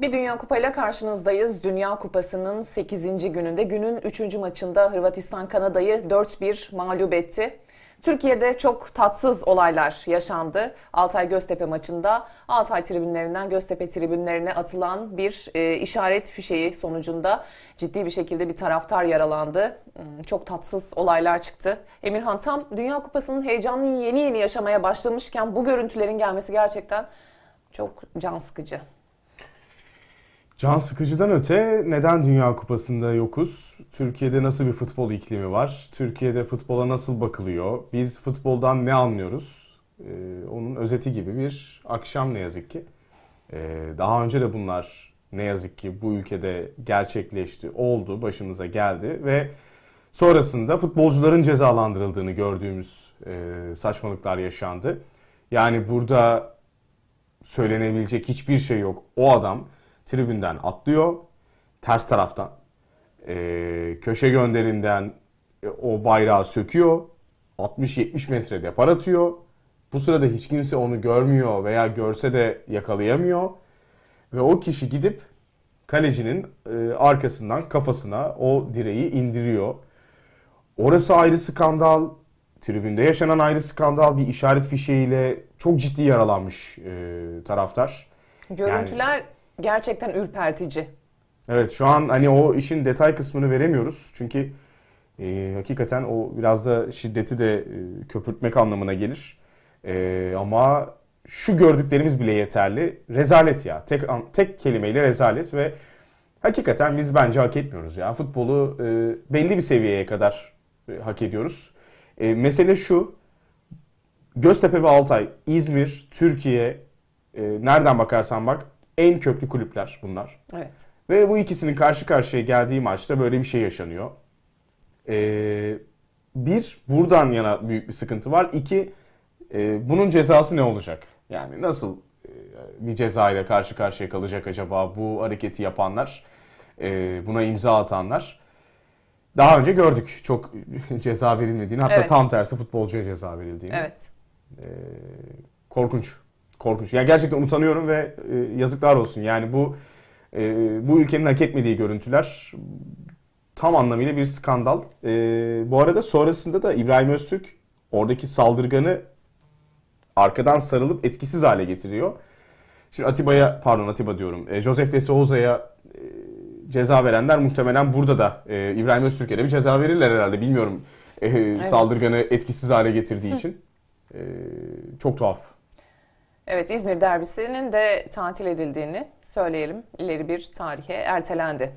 Bir Dünya Kupayla karşınızdayız. Dünya Kupası'nın 8. gününde günün 3. maçında Hırvatistan Kanada'yı 4-1 mağlup etti. Türkiye'de çok tatsız olaylar yaşandı. Altay Göztepe maçında Altay tribünlerinden Göztepe tribünlerine atılan bir e, işaret fişeği sonucunda ciddi bir şekilde bir taraftar yaralandı. Hmm, Çok tatsız olaylar çıktı. Emirhan tam Dünya Kupası'nın heyecanını yeni yeni yaşamaya başlamışken bu görüntülerin gelmesi gerçekten çok can sıkıcı. Can sıkıcıdan öte neden Dünya Kupası'nda yokuz? Türkiye'de nasıl bir futbol iklimi var? Türkiye'de futbola nasıl bakılıyor? Biz futboldan ne anlıyoruz? Ee, onun özeti gibi bir akşam ne yazık ki. Ee, daha önce de bunlar ne yazık ki bu ülkede gerçekleşti, oldu, başımıza geldi ve sonrasında futbolcuların cezalandırıldığını gördüğümüz e, saçmalıklar yaşandı. Yani burada söylenebilecek hiçbir şey yok. O adam tribünden atlıyor ters taraftan. Ee, köşe gönderinden e, o bayrağı söküyor. 60-70 metre depar atıyor. Bu sırada hiç kimse onu görmüyor veya görse de yakalayamıyor. Ve o kişi gidip kalecinin e, arkasından kafasına o direği indiriyor. Orası ayrı skandal. Tribünde yaşanan ayrı skandal. Bir işaret fişeğiyle çok ciddi yaralanmış e, taraftar. Görüntüler gerçekten ürpertici. Evet şu an hani o işin detay kısmını veremiyoruz. Çünkü e, hakikaten o biraz da şiddeti de e, köpürtmek anlamına gelir. E, ama şu gördüklerimiz bile yeterli. Rezalet ya. Tek tek kelimeyle rezalet ve hakikaten biz bence hak etmiyoruz ya. Futbolu e, belli bir seviyeye kadar e, hak ediyoruz. E, mesele şu. Göztepe ve Altay, İzmir, Türkiye, e, nereden bakarsan bak en köklü kulüpler bunlar. Evet. Ve bu ikisinin karşı karşıya geldiği maçta böyle bir şey yaşanıyor. Ee, bir, buradan yana büyük bir sıkıntı var. İki, e, bunun cezası ne olacak? Yani nasıl e, bir ceza ile karşı karşıya kalacak acaba bu hareketi yapanlar, e, buna imza atanlar? Daha önce gördük çok ceza verilmediğini, hatta Evet. tam tersi futbolcuya ceza verildiğini. Evet. Korkunç. Korkunç. Yani gerçekten utanıyorum ve e, yazıklar olsun. Yani bu e, bu ülkenin hak etmediği görüntüler tam anlamıyla bir skandal. E, bu arada sonrasında da İbrahim Öztürk oradaki saldırganı arkadan sarılıp etkisiz hale getiriyor. Şimdi Atiba'ya pardon Atiba diyorum. E, Joseph de Souza'ya e, ceza verenler muhtemelen burada da e, İbrahim Öztürk'e de bir ceza verirler herhalde. Bilmiyorum. E, Saldırganı etkisiz hale getirdiği için. E, çok tuhaf. Evet İzmir derbisinin de tatil edildiğini söyleyelim. İleri bir tarihe ertelendi.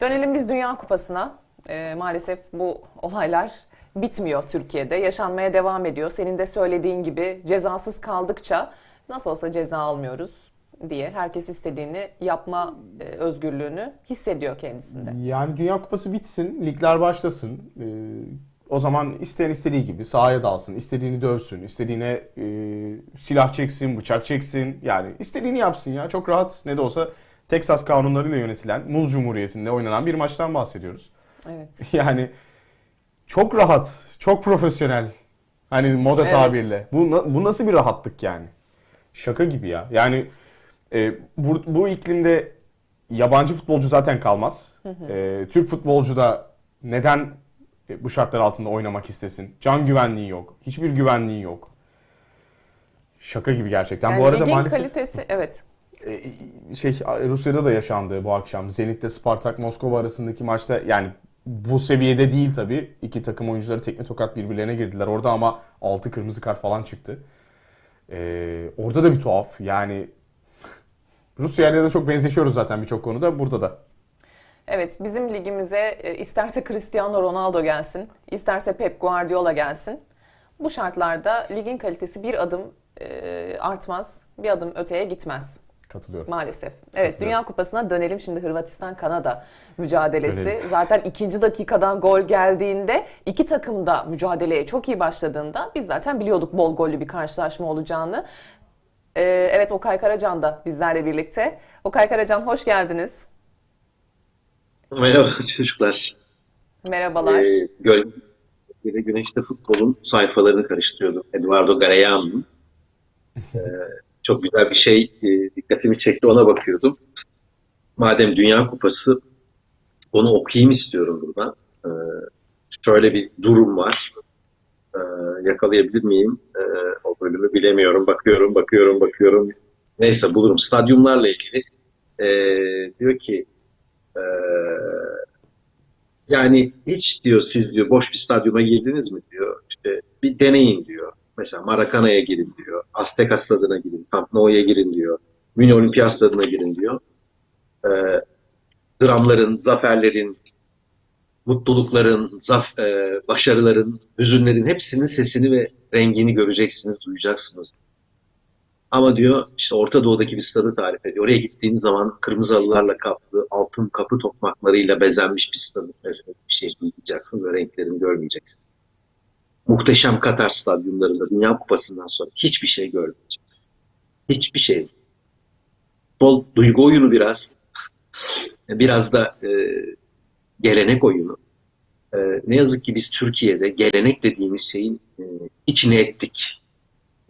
Dönelim biz Dünya Kupası'na. Ee, maalesef bu olaylar bitmiyor Türkiye'de. Yaşanmaya devam ediyor. Senin de söylediğin gibi cezasız kaldıkça nasıl olsa ceza almıyoruz diye herkes istediğini yapma e, özgürlüğünü hissediyor kendisinde. Yani Dünya Kupası bitsin, ligler başlasın. Ee, o zaman isteyen istediği gibi sahaya dalsın, istediğini dövsün, istediğine e, silah çeksin, bıçak çeksin. Yani istediğini yapsın ya. Çok rahat ne de olsa Texas kanunlarıyla yönetilen Muz Cumhuriyeti'nde oynanan bir maçtan bahsediyoruz. Evet. Yani çok rahat, çok profesyonel. Hani moda Evet. tabirle. Bu, bu nasıl bir rahatlık yani? Şaka gibi ya. Yani e, bu, bu iklimde yabancı futbolcu zaten kalmaz. E, Türk futbolcu da neden bu şartlar altında oynamak istesin? Can güvenliği yok. Hiçbir güvenliği yok. Şaka gibi gerçekten. Yani bu arada maalesef kalitesi evet. e, şey Rusya'da da yaşandı bu akşam. Zenit'te Spartak Moskova arasındaki maçta yani bu seviyede değil tabii. İki takım oyuncuları tekme tokat birbirlerine girdiler orada ama 6 kırmızı kart falan çıktı. Ee, orada da bir tuhaf. Yani Rusya ile de çok benzeşiyoruz zaten birçok konuda. Burada da. Evet, bizim ligimize e, isterse Cristiano Ronaldo gelsin, isterse Pep Guardiola gelsin. Bu şartlarda ligin kalitesi bir adım e, artmaz, bir adım öteye gitmez Katılıyorum. maalesef. Evet. Dünya Kupası'na dönelim şimdi Hırvatistan-Kanada mücadelesi. Dönelim. Zaten ikinci dakikadan gol geldiğinde iki takım da mücadeleye çok iyi başladığında biz zaten biliyorduk bol gollü bir karşılaşma olacağını. E, evet, Okay Karacan da bizlerle birlikte. Okay Karacan hoş geldiniz. Merhaba çocuklar. Merhabalar. Ee, Göl ve Güneş'te futbolun sayfalarını karıştırıyordum. Eduardo Galeano'nun. Ee, çok güzel bir şey e, dikkatimi çekti ona bakıyordum. madem Dünya Kupası onu okuyayım istiyorum buradan. Ee, şöyle bir durum var. Ee, yakalayabilir miyim? Ee, o bölümü bilemiyorum. Bakıyorum, bakıyorum, bakıyorum. Neyse bulurum. Stadyumlarla ilgili ee, diyor ki ee, yani hiç diyor siz diyor boş bir stadyuma girdiniz mi diyor. İşte bir deneyin diyor. Mesela Maracana'ya girin diyor. Azteca stadına girin. Camp Nou'ya girin diyor. Münih Olimpiyat stadına girin diyor. Ee, dramların, zaferlerin, mutlulukların, zaf, e, başarıların, hüzünlerin hepsinin sesini ve rengini göreceksiniz, duyacaksınız. Ama diyor işte Orta Doğu'daki bir stadı tarif ediyor. Oraya gittiğiniz zaman kırmızı halılarla kaplı, altın kapı tokmaklarıyla bezenmiş bir stadı bir şey duyacaksınız ve renklerini görmeyeceksiniz. Muhteşem Katar stadyumlarında Dünya Kupası'ndan sonra hiçbir şey görmeyeceksiniz. Hiçbir şey. Bol duygu oyunu biraz. Biraz da e, gelenek oyunu. E, ne yazık ki biz Türkiye'de gelenek dediğimiz şeyin e, içine ettik.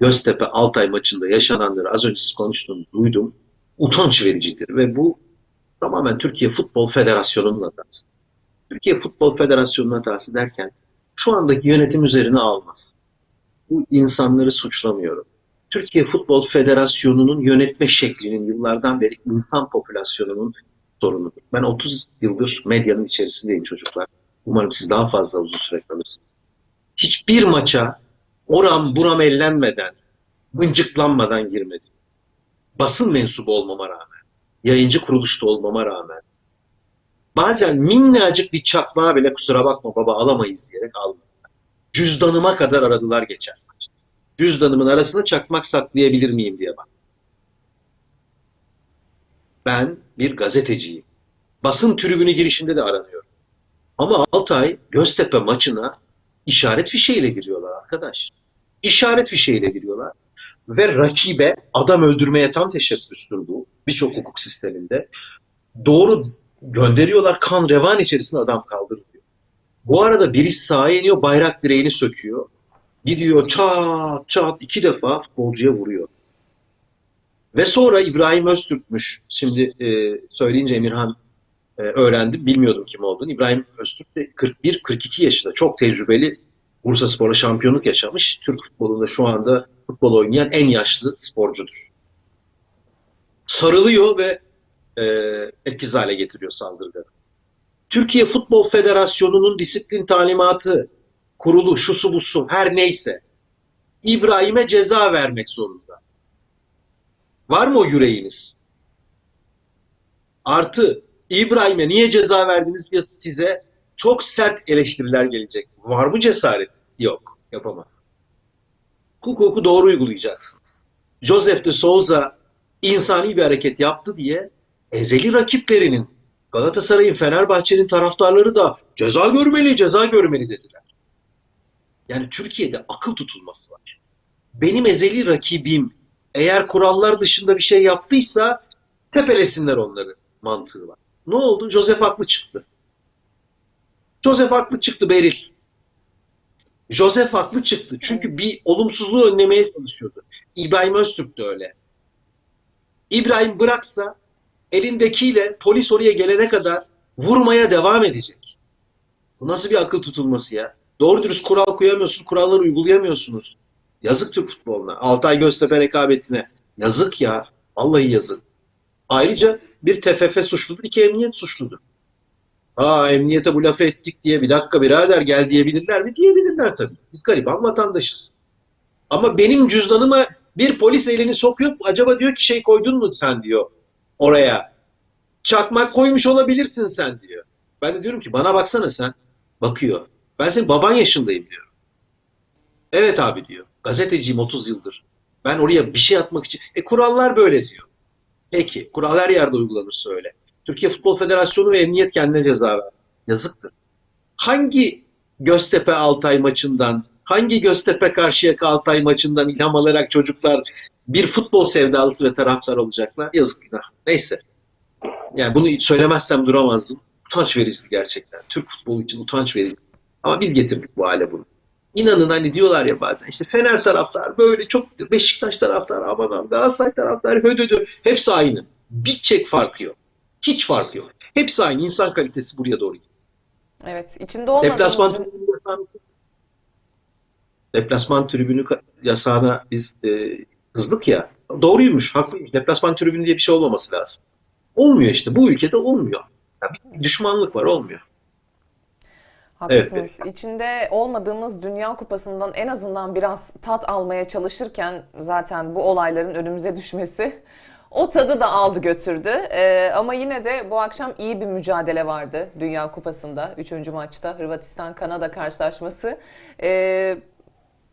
Göztepe Altay maçında yaşananları az önce siz konuştuğunu duydum. Utanç vericidir ve bu tamamen Türkiye Futbol Federasyonu'nun hatası. Türkiye Futbol Federasyonu'nun hatası derken şu andaki yönetim üzerine almaz. Bu insanları suçlamıyorum. Türkiye Futbol Federasyonu'nun yönetme şeklinin yıllardan beri insan popülasyonunun sorunudur. Ben 30 yıldır medyanın içerisindeyim çocuklar. Umarım siz daha fazla uzun süre kalırsınız. Hiçbir maça oram buram ellenmeden, mıncıklanmadan girmedim. Basın mensubu olmama rağmen, yayıncı kuruluşta olmama rağmen, bazen minnacık bir çakmağa bile kusura bakma baba alamayız diyerek almadılar. Cüzdanıma kadar aradılar geçen maç. Cüzdanımın arasına çakmak saklayabilir miyim diye bak. Ben bir gazeteciyim. Basın tribünü girişinde de aranıyorum. Ama Altay Göztepe maçına işaret fişeğiyle giriyorlar arkadaş. İşaret fişeğiyle giriyorlar. Ve rakibe adam öldürmeye tam teşebbüstür bu. Birçok hukuk sisteminde. Doğru gönderiyorlar kan revan içerisinde adam kaldırıyor. Bu arada biri sahaya iniyor bayrak direğini söküyor. Gidiyor çat çat iki defa futbolcuya vuruyor. Ve sonra İbrahim Öztürk'müş. Şimdi e, söyleyince Emirhan e, öğrendim. Bilmiyordum kim olduğunu. İbrahim Öztürk de 41-42 yaşında. Çok tecrübeli. Bursa Spor'a şampiyonluk yaşamış. Türk futbolunda şu anda futbol oynayan en yaşlı sporcudur. Sarılıyor ve e, etkisiz hale getiriyor saldırganı. Türkiye Futbol Federasyonu'nun disiplin talimatı, kurulu, şusu busu her neyse İbrahim'e ceza vermek zorunda. Var mı o yüreğiniz? Artı İbrahim'e niye ceza verdiniz diye size çok sert eleştiriler gelecek. Var mı cesaretiniz? Yok. Yapamaz. Hukuku doğru uygulayacaksınız. Joseph de Souza insani bir hareket yaptı diye ezeli rakiplerinin Galatasaray'ın, Fenerbahçe'nin taraftarları da ceza görmeli, ceza görmeli dediler. Yani Türkiye'de akıl tutulması var. Benim ezeli rakibim eğer kurallar dışında bir şey yaptıysa tepelesinler onları mantığı var. Ne oldu? Joseph haklı çıktı. Joseph haklı çıktı Beril. Joseph haklı çıktı. Çünkü bir olumsuzluğu önlemeye çalışıyordu. İbrahim Öztürk de öyle. İbrahim bıraksa elindekiyle polis oraya gelene kadar vurmaya devam edecek. Bu nasıl bir akıl tutulması ya? Doğru dürüst kural koyamıyorsunuz, kuralları uygulayamıyorsunuz. Yazık Türk futboluna. Altay Göztepe rekabetine. Yazık ya. Vallahi yazık. Ayrıca bir TFF suçludur, iki emniyet suçludur. Aa emniyete bu lafı ettik diye bir dakika birader gel diyebilirler mi? Diyebilirler tabii. Biz gariban vatandaşız. Ama benim cüzdanıma bir polis elini sokuyor. Acaba diyor ki şey koydun mu sen diyor oraya. Çakmak koymuş olabilirsin sen diyor. Ben de diyorum ki bana baksana sen. Bakıyor. Ben senin baban yaşındayım diyorum. Evet abi diyor. Gazeteciyim 30 yıldır. Ben oraya bir şey atmak için. E kurallar böyle diyor. Peki. Kural her yerde uygulanırsa öyle. Türkiye Futbol Federasyonu ve Emniyet kendine ceza ver. Yazıktır. Hangi Göztepe Altay maçından, hangi Göztepe Karşıyaka Altay maçından ilham alarak çocuklar bir futbol sevdalısı ve taraftar olacaklar? Yazık günah. Neyse. Yani bunu söylemezsem duramazdım. Utanç vericiydi gerçekten. Türk futbolu için utanç verici. Ama biz getirdik bu hale bunu. İnanın hani diyorlar ya bazen işte Fener taraftar böyle çok Beşiktaş taraftar aman Galatasaray taraftar hödödü hepsi aynı. Bir çek farkı yok. Hiç farkı yok. Hepsi aynı. İnsan kalitesi buraya doğru gidiyor. Evet, içinde olmadığımız Deplasman tribünü yasağına, deplasman tribünü yasağına biz e, kızdık ya. Doğruymuş, haklıymış. Deplasman tribünü diye bir şey olmaması lazım. Olmuyor işte. Bu ülkede olmuyor. Ya bir düşmanlık var, olmuyor. Haklısınız. İçinde olmadığımız Dünya Kupası'ndan en azından biraz tat almaya çalışırken zaten bu olayların önümüze düşmesi o tadı da aldı götürdü. Ee, ama yine de bu akşam iyi bir mücadele vardı Dünya Kupası'nda. Üçüncü maçta Hırvatistan-Kanada karşılaşması. Ee,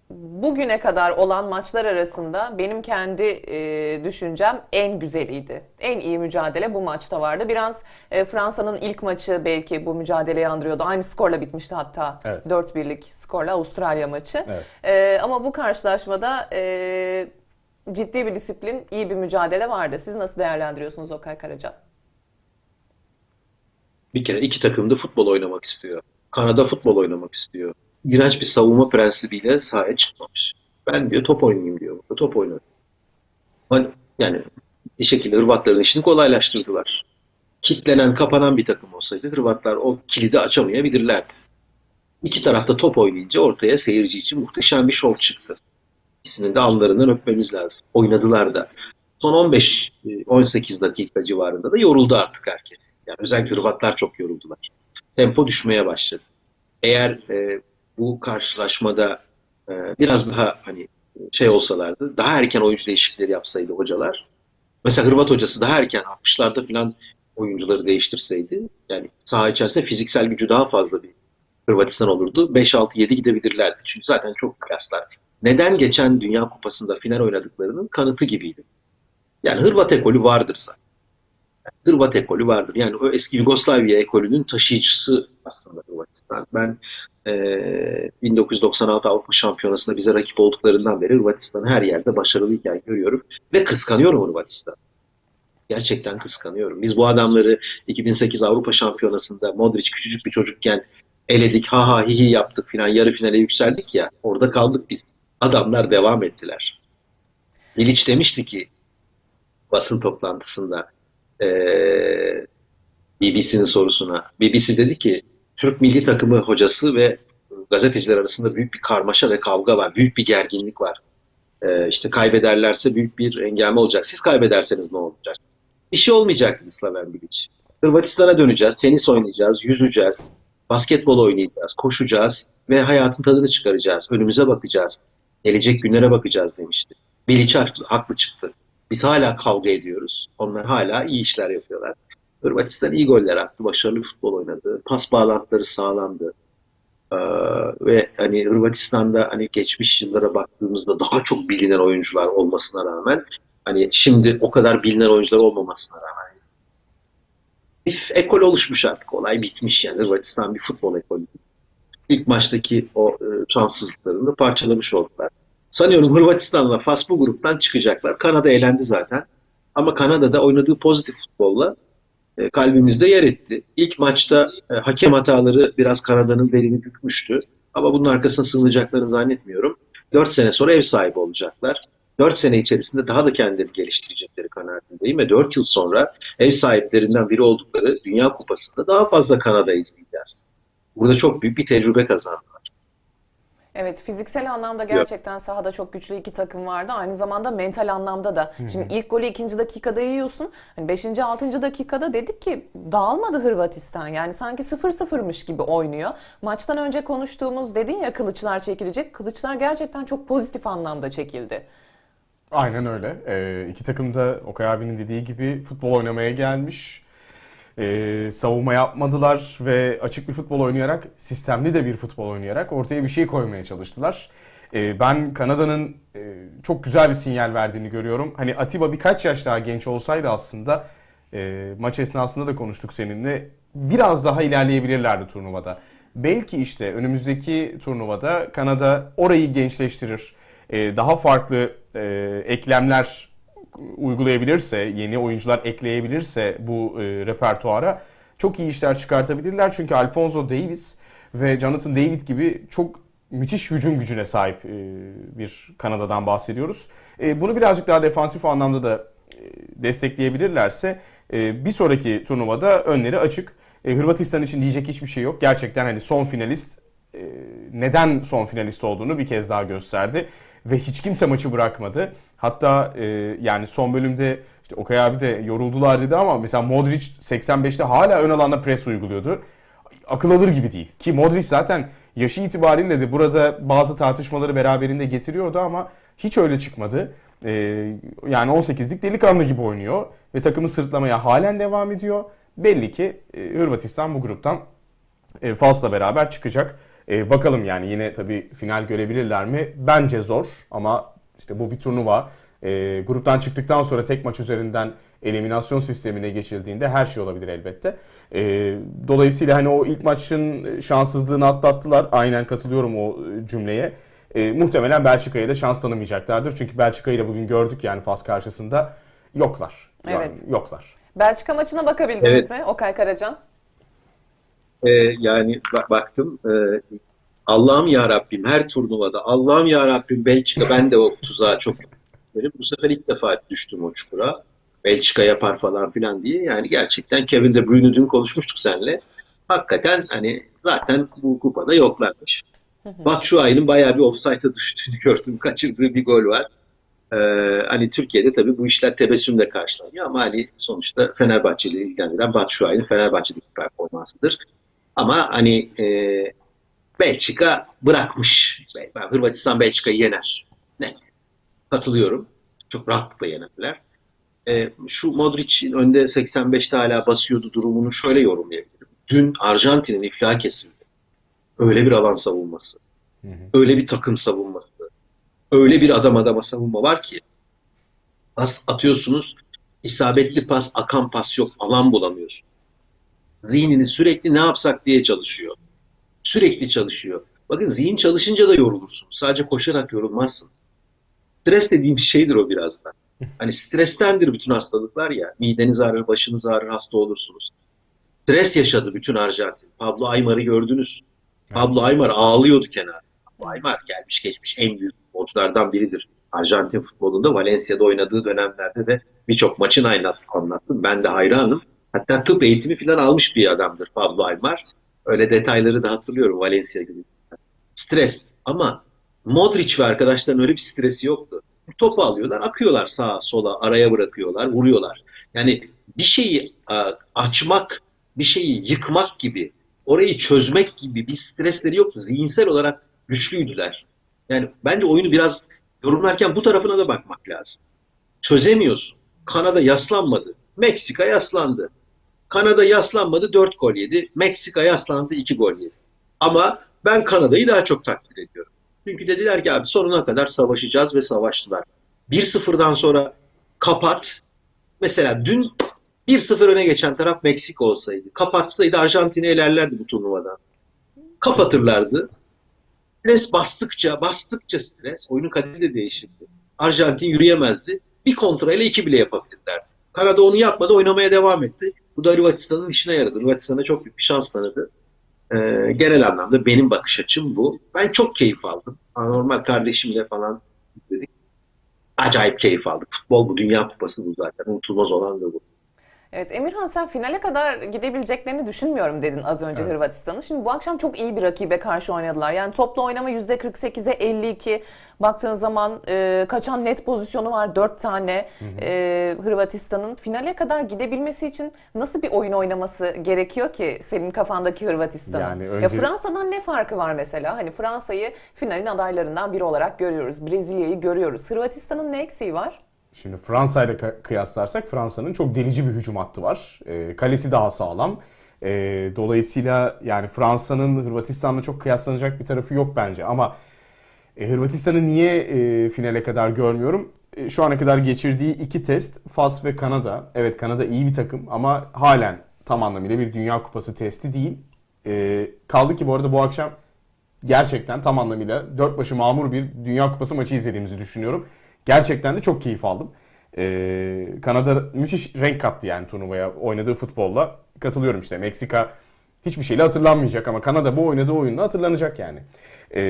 bugüne kadar olan maçlar arasında benim kendi e, düşüncem en güzeliydi. En iyi mücadele bu maçta vardı. Biraz e, Fransa'nın ilk maçı belki bu mücadeleyi andırıyordu. Aynı skorla bitmişti hatta. Evet. 4-1'lik skorla Avustralya maçı. Evet. E, ama bu karşılaşmada e, ciddi bir disiplin, iyi bir mücadele vardı. Siz nasıl değerlendiriyorsunuz Okay Karaca? Bir kere iki takım da futbol oynamak istiyor. Kanada futbol oynamak istiyor. İğrenç bir savunma prensibiyle sahaya çıkmamış. Ben diyor top oynayayım diyor. Top oynarım. Hani, yani bir şekilde Hırvatların işini kolaylaştırdılar. Kitlenen, kapanan bir takım olsaydı Hırvatlar o kilidi açamayabilirlerdi. İki tarafta top oynayınca ortaya seyirci için muhteşem bir şov çıktı. İkisinin de alnlarından öpmemiz lazım. Oynadılar da. Son 15-18 dakika civarında da yoruldu artık herkes. Yani özellikle Hırvatlar çok yoruldular. Tempo düşmeye başladı. Eğer e, bu karşılaşmada e, biraz daha hani şey olsalardı, daha erken oyuncu değişiklikleri yapsaydı hocalar. Mesela Hırvat hocası daha erken 60'larda falan oyuncuları değiştirseydi, yani saha içerisinde fiziksel gücü daha fazla bir Hırvatistan olurdu. 5-6-7 gidebilirlerdi. Çünkü zaten çok kıyaslar. Neden geçen Dünya Kupası'nda final oynadıklarının kanıtı gibiydi. Yani Hırvat ekolü vardır zaten. Hırvat ekolü vardır. Yani o eski Yugoslavya ekolünün taşıyıcısı aslında Hırvatistan. Ben eee 1996 Avrupa Şampiyonası'nda bize rakip olduklarından beri Hırvatistan'ı her yerde başarılıyken görüyorum. Ve kıskanıyorum Hırvatistan. Gerçekten kıskanıyorum. Biz bu adamları 2008 Avrupa Şampiyonası'nda Modric küçücük bir çocukken eledik, ha ha hi yaptık filan yarı finale yükseldik ya. Orada kaldık biz. Adamlar devam ettiler. Bilic demişti ki basın toplantısında eee BBC'nin sorusuna. BBC dedi ki Türk milli takımı hocası ve gazeteciler arasında büyük bir karmaşa ve kavga var. Büyük bir gerginlik var. Eee işte kaybederlerse büyük bir engelme olacak. Siz kaybederseniz ne olacak? Bir şey olmayacak dedi Slaven Bilic. Hırvatistan'a döneceğiz, tenis oynayacağız, yüzeceğiz, basketbol oynayacağız, koşacağız ve hayatın tadını çıkaracağız. Önümüze bakacağız. Gelecek günlere bakacağız demişti. Bilic haklı, haklı çıktı. Biz hala kavga ediyoruz. Onlar hala iyi işler yapıyorlar. Hırvatistan iyi goller attı. Başarılı futbol oynadı. Pas bağlantıları sağlandı. Ee, ve hani Hırvatistan'da hani geçmiş yıllara baktığımızda daha çok bilinen oyuncular olmasına rağmen hani şimdi o kadar bilinen oyuncular olmamasına rağmen bir ekol oluşmuş artık. Olay bitmiş yani. Hırvatistan bir futbol ekolü. İlk maçtaki o e, şanssızlıklarını parçalamış oldular. Sanıyorum Hırvatistan'la Fas bu gruptan çıkacaklar. Kanada elendi zaten. Ama Kanada'da oynadığı pozitif futbolla e, kalbimizde yer etti. İlk maçta e, hakem hataları biraz Kanada'nın belini bükmüştü. Ama bunun arkasına sığınacaklarını zannetmiyorum. 4 sene sonra ev sahibi olacaklar. 4 sene içerisinde daha da kendilerini geliştirecekleri kanaatindeyim ve 4 yıl sonra ev sahiplerinden biri oldukları Dünya Kupası'nda daha fazla Kanada izleyeceğiz. Burada çok büyük bir tecrübe kazandılar. Evet fiziksel anlamda gerçekten sahada çok güçlü iki takım vardı. Aynı zamanda mental anlamda da. Şimdi ilk golü ikinci dakikada yiyorsun. Hani beşinci, altıncı dakikada dedik ki dağılmadı Hırvatistan. Yani sanki 0-0'mış gibi oynuyor. Maçtan önce konuştuğumuz dedin ya kılıçlar çekilecek. Kılıçlar gerçekten çok pozitif anlamda çekildi. Aynen öyle. Ee, iki takım da Okay abinin dediği gibi futbol oynamaya gelmiş. Ee, savunma yapmadılar ve açık bir futbol oynayarak, sistemli de bir futbol oynayarak ortaya bir şey koymaya çalıştılar. Ee, ben Kanada'nın e, çok güzel bir sinyal verdiğini görüyorum. Hani Atiba birkaç yaş daha genç olsaydı aslında e, maç esnasında da konuştuk seninle. Biraz daha ilerleyebilirlerdi turnuvada. Belki işte önümüzdeki turnuvada Kanada orayı gençleştirir. E, daha farklı e, eklemler uygulayabilirse, yeni oyuncular ekleyebilirse bu e, repertuara çok iyi işler çıkartabilirler. Çünkü Alfonso Davis ve Jonathan David gibi çok müthiş hücum gücüne sahip e, bir Kanada'dan bahsediyoruz. E, bunu birazcık daha defansif anlamda da destekleyebilirlerse e, bir sonraki turnuvada önleri açık. E, Hırvatistan için diyecek hiçbir şey yok. Gerçekten hani son finalist e, neden son finalist olduğunu bir kez daha gösterdi ve hiç kimse maçı bırakmadı. Hatta e, yani son bölümde işte Okay abi de yoruldular dedi ama mesela Modric 85'te hala ön alanda pres uyguluyordu. Akıl alır gibi değil. Ki Modric zaten yaşı itibariyle de burada bazı tartışmaları beraberinde getiriyordu ama hiç öyle çıkmadı. Ee, yani 18'lik delikanlı gibi oynuyor ve takımı sırtlamaya halen devam ediyor. Belli ki e, Hırvatistan bu gruptan e, Fas'la beraber çıkacak. E, bakalım yani yine tabii final görebilirler mi? Bence zor ama işte bu bir turnuva. E, gruptan çıktıktan sonra tek maç üzerinden eliminasyon sistemine geçildiğinde her şey olabilir elbette. E, dolayısıyla hani o ilk maçın şanssızlığını atlattılar. Aynen katılıyorum o cümleye. E, muhtemelen Belçika'ya da şans tanımayacaklardır. Çünkü Belçika'yı da bugün gördük yani Fas karşısında yoklar. Yani Evet. Yoklar. Belçika maçına bakabildiniz Evet. mi Okay Karacan? Ee, yani ba- baktım e, Allah'ım ya Rabbim her turnuvada Allah'ım ya Rabbim Belçika ben de o tuzağa çok düşerim. Bu sefer ilk defa düştüm o çukura. Belçika yapar falan filan diye. Yani gerçekten Kevin De Bruyne dün konuşmuştuk seninle. Hakikaten hani zaten bu kupada yoklarmış. Batshuayi'nin bayağı bir offside'a düştüğünü gördüm. Kaçırdığı bir gol var. Ee, hani Türkiye'de tabii bu işler tebessümle karşılanıyor ama hani sonuçta Fenerbahçe ile ilgilendiren Batshuayi'nin Fenerbahçe'deki performansıdır. Ama hani e, Belçika bırakmış. Hırvatistan Belçika'yı yener. Net. Katılıyorum. Çok rahatlıkla yenerler. E, şu Modric'in önde 85'te hala basıyordu durumunu şöyle yorumlayabilirim. Dün Arjantin'in iflah kesildi. Öyle bir alan savunması. Öyle bir takım savunması. Öyle bir adam adama savunma var ki pas atıyorsunuz isabetli pas, akan pas yok. Alan bulamıyorsun. Zihnini sürekli ne yapsak diye çalışıyor. Sürekli çalışıyor. Bakın zihin çalışınca da yorulursunuz. Sadece koşarak yorulmazsınız. Stres dediğim şeydir o biraz da. Hani strestendir bütün hastalıklar ya. Mideniz ağrır, başınız ağrır, hasta olursunuz. Stres yaşadı bütün Arjantin. Pablo Aymar'ı gördünüz. Pablo Aymar ağlıyordu kenarda. Pablo Aymar gelmiş geçmiş en büyük futbolculardan biridir. Arjantin futbolunda Valencia'da oynadığı dönemlerde de birçok maçını aynı anlattım. Ben de hayranım. Hatta tıp eğitimi falan almış bir adamdır Pablo Aymar. Öyle detayları da hatırlıyorum Valencia gibi. Stres ama Modric ve arkadaşların öyle bir stresi yoktu. Topu alıyorlar, akıyorlar sağa sola, araya bırakıyorlar, vuruyorlar. Yani bir şeyi açmak, bir şeyi yıkmak gibi, orayı çözmek gibi bir stresleri yoktu. Zihinsel olarak güçlüydüler. Yani bence oyunu biraz yorumlarken bu tarafına da bakmak lazım. Çözemiyorsun. Kanada yaslanmadı. Meksika yaslandı. Kanada yaslanmadı 4 gol yedi. Meksika yaslandı 2 gol yedi. Ama ben Kanada'yı daha çok takdir ediyorum. Çünkü dediler ki abi sonuna kadar savaşacağız ve savaştılar. 1-0'dan sonra kapat. Mesela dün 1-0 öne geçen taraf Meksika olsaydı. Kapatsaydı Arjantin'i elerlerdi bu turnuvadan. Kapatırlardı. Stres bastıkça, bastıkça stres, oyunun kaderi de değişirdi. Arjantin yürüyemezdi. Bir kontrayla iki bile yapabilirlerdi. Kanada onu yapmadı, oynamaya devam etti. Bu da Hırvatistan'ın işine yaradı. Hırvatistan'a çok büyük bir şans tanıdı. Ee, genel anlamda benim bakış açım bu. Ben çok keyif aldım. Normal kardeşimle falan dedik. Acayip keyif aldık. Futbol bu, Dünya Kupası bu zaten. Unutulmaz olan da bu. Evet Emirhan sen finale kadar gidebileceklerini düşünmüyorum dedin az önce Hırvatistan'ı. Şimdi bu akşam çok iyi bir rakibe karşı oynadılar. Yani toplu oynama %48'e 52. Baktığın zaman e, kaçan net pozisyonu var 4 tane e, Hırvatistan'ın. Finale kadar gidebilmesi için nasıl bir oyun oynaması gerekiyor ki senin kafandaki Hırvatistan'ın? Yani Ya önce- Fransa'dan ne farkı var mesela? Hani Fransa'yı finalin adaylarından biri olarak görüyoruz. Brezilya'yı görüyoruz. Hırvatistan'ın ne eksiği var? Şimdi Fransa ile kıyaslarsak Fransa'nın çok delici bir hücum hattı var. E, kalesi daha sağlam. E, dolayısıyla yani Fransa'nın Hırvatistan'la çok kıyaslanacak bir tarafı yok bence. Ama e, Hırvatistan'ı niye e, finale kadar görmüyorum? E, şu ana kadar geçirdiği iki test Fas ve Kanada. Evet Kanada iyi bir takım ama halen tam anlamıyla bir Dünya Kupası testi değil. E, kaldı ki bu arada bu akşam gerçekten tam anlamıyla dört başı mamur bir Dünya Kupası maçı izlediğimizi düşünüyorum. Gerçekten de çok keyif aldım. Ee, Kanada müthiş renk kattı yani turnuvaya oynadığı futbolla. Katılıyorum işte Meksika hiçbir şeyle hatırlanmayacak ama Kanada bu oynadığı oyunla hatırlanacak yani. Ee,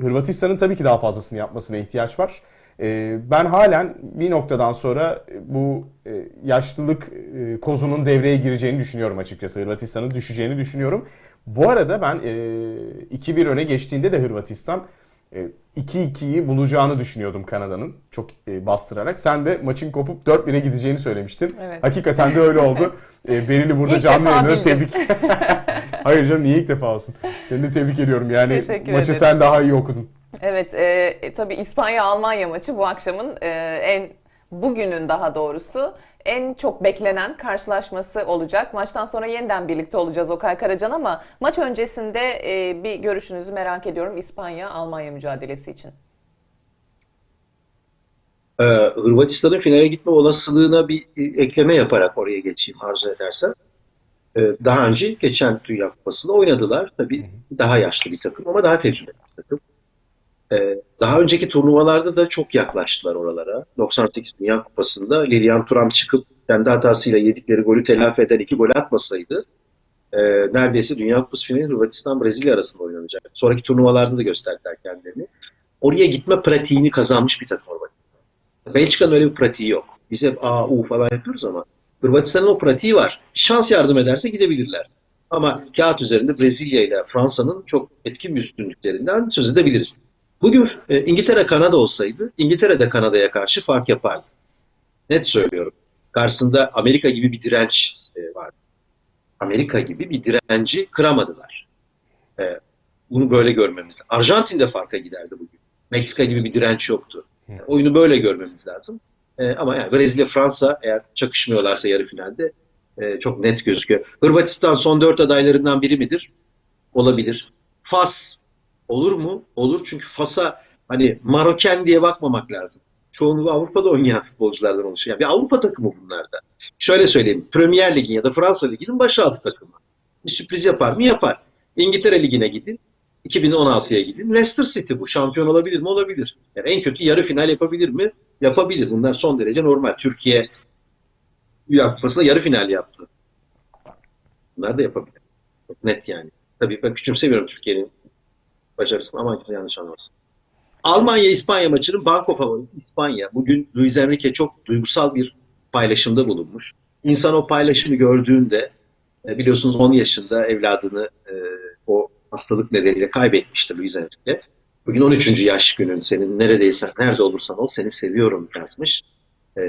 Hırvatistan'ın tabii ki daha fazlasını yapmasına ihtiyaç var. E, ben halen bir noktadan sonra bu e, yaşlılık e, kozunun devreye gireceğini düşünüyorum açıkçası. Hırvatistan'ın düşeceğini düşünüyorum. Bu arada ben e, 2-1 öne geçtiğinde de Hırvatistan 2-2'yi bulacağını düşünüyordum Kanada'nın çok e, bastırarak. Sen de maçın kopup 4-1'e gideceğini söylemiştin. Evet. Hakikaten de öyle oldu. E, Beril'i burada İlk canlı yayında tebrik. Hayır canım niye ilk defa olsun. Seni de tebrik ediyorum. Yani Teşekkür maçı ederim. sen daha iyi okudun. Evet, e, e, tabii İspanya-Almanya maçı bu akşamın e, en bugünün daha doğrusu en çok beklenen karşılaşması olacak. Maçtan sonra yeniden birlikte olacağız Okay Karacan ama maç öncesinde e, bir görüşünüzü merak ediyorum İspanya-Almanya mücadelesi için. Ee, Hırvatistan'ın finale gitme olasılığına bir e, ekleme yaparak oraya geçeyim arzu edersen. Ee, daha önce geçen Dünya Kupası'nda oynadılar. Tabii daha yaşlı bir takım ama daha tecrübeli bir takım. Ee, daha önceki turnuvalarda da çok yaklaştılar oralara. 98 Dünya Kupası'nda Lilian Thuram çıkıp kendi hatasıyla yedikleri golü telafi eden iki gol atmasaydı e, neredeyse Dünya Kupası finali Hırvatistan Brezilya arasında oynanacak. Sonraki turnuvalarda da gösterdiler kendilerini. Oraya gitme pratiğini kazanmış bir takım Hırvatistan. Belçika'nın öyle bir pratiği yok. Biz hep A, U falan yapıyoruz ama Hırvatistan'ın o pratiği var. Şans yardım ederse gidebilirler. Ama kağıt üzerinde Brezilya ile Fransa'nın çok etkin bir üstünlüklerinden söz edebiliriz. Bugün e, İngiltere Kanada olsaydı İngiltere de Kanada'ya karşı fark yapardı. Net söylüyorum. Karşısında Amerika gibi bir direnç e, var. Amerika gibi bir direnci kıramadılar. E, bunu böyle görmemiz lazım. Arjantin de farka giderdi bugün. Meksika gibi bir direnç yoktu. Yani oyunu böyle görmemiz lazım. E, ama yani Brezilya, Fransa eğer çakışmıyorlarsa yarı finalde e, çok net gözüküyor. Hırvatistan son dört adaylarından biri midir? Olabilir. Fas olur mu? Olur çünkü Fas'a hani Maroken diye bakmamak lazım. Çoğunluğu Avrupa'da oynayan futbolculardan oluşuyor. Yani bir Avrupa takımı bunlar da. Şöyle söyleyeyim. Premier Lig'in ya da Fransa Ligi'nin başaltı takımı. Bir sürpriz yapar mı? Yapar. İngiltere Ligi'ne gidin. 2016'ya gidin. Leicester City bu. Şampiyon olabilir mi? Olabilir. Yani en kötü yarı final yapabilir mi? Yapabilir. Bunlar son derece normal. Türkiye Dünya yarı final yaptı. Bunlar da yapabilir. Çok net yani. Tabii ben küçümsemiyorum Türkiye'nin başarısını ama kimse yanlış anlamasın. Almanya-İspanya maçının banko favorisi İspanya. Bugün Luis Enrique çok duygusal bir paylaşımda bulunmuş. İnsan o paylaşımı gördüğünde e, biliyorsunuz 10 yaşında evladını e, o hastalık nedeniyle kaybetmişti Luis Enrique. Bugün 13. yaş günün senin neredeyse nerede olursan ol seni seviyorum yazmış. E,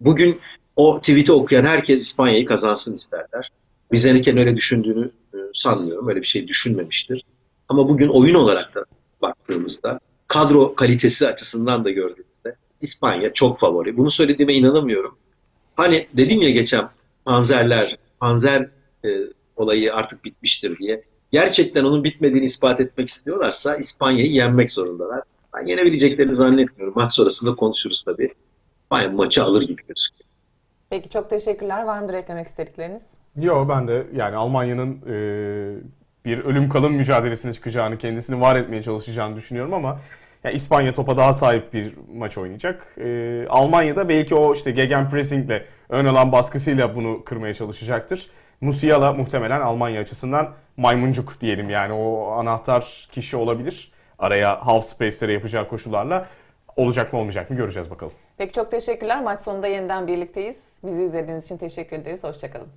bugün o tweet'i okuyan herkes İspanya'yı kazansın isterler. Luis Enrique'nin öyle düşündüğünü sanmıyorum. Öyle bir şey düşünmemiştir. Ama bugün oyun olarak da baktığımızda kadro kalitesi açısından da gördüğümüzde İspanya çok favori. Bunu söylediğime inanamıyorum. Hani dedim ya geçen panzerler, panzer e, olayı artık bitmiştir diye. Gerçekten onun bitmediğini ispat etmek istiyorlarsa İspanya'yı yenmek zorundalar. Ben yenebileceklerini zannetmiyorum. Maç sonrasında konuşuruz tabii. İspanya maçı alır gibi gözüküyor. Peki çok teşekkürler. Var mıdır eklemek istedikleriniz? Yo ben de yani Almanya'nın e, bir ölüm kalım mücadelesine çıkacağını, kendisini var etmeye çalışacağını düşünüyorum ama ya İspanya topa daha sahip bir maç oynayacak. E, Almanya'da belki o işte gegenpressingle ön alan baskısıyla bunu kırmaya çalışacaktır. Musiala muhtemelen Almanya açısından maymuncuk diyelim yani o anahtar kişi olabilir. Araya half space'lere yapacağı koşularla olacak mı olmayacak mı göreceğiz bakalım. Peki çok teşekkürler. Maç sonunda yeniden birlikteyiz. Bizi izlediğiniz için teşekkür ederiz. Hoşçakalın.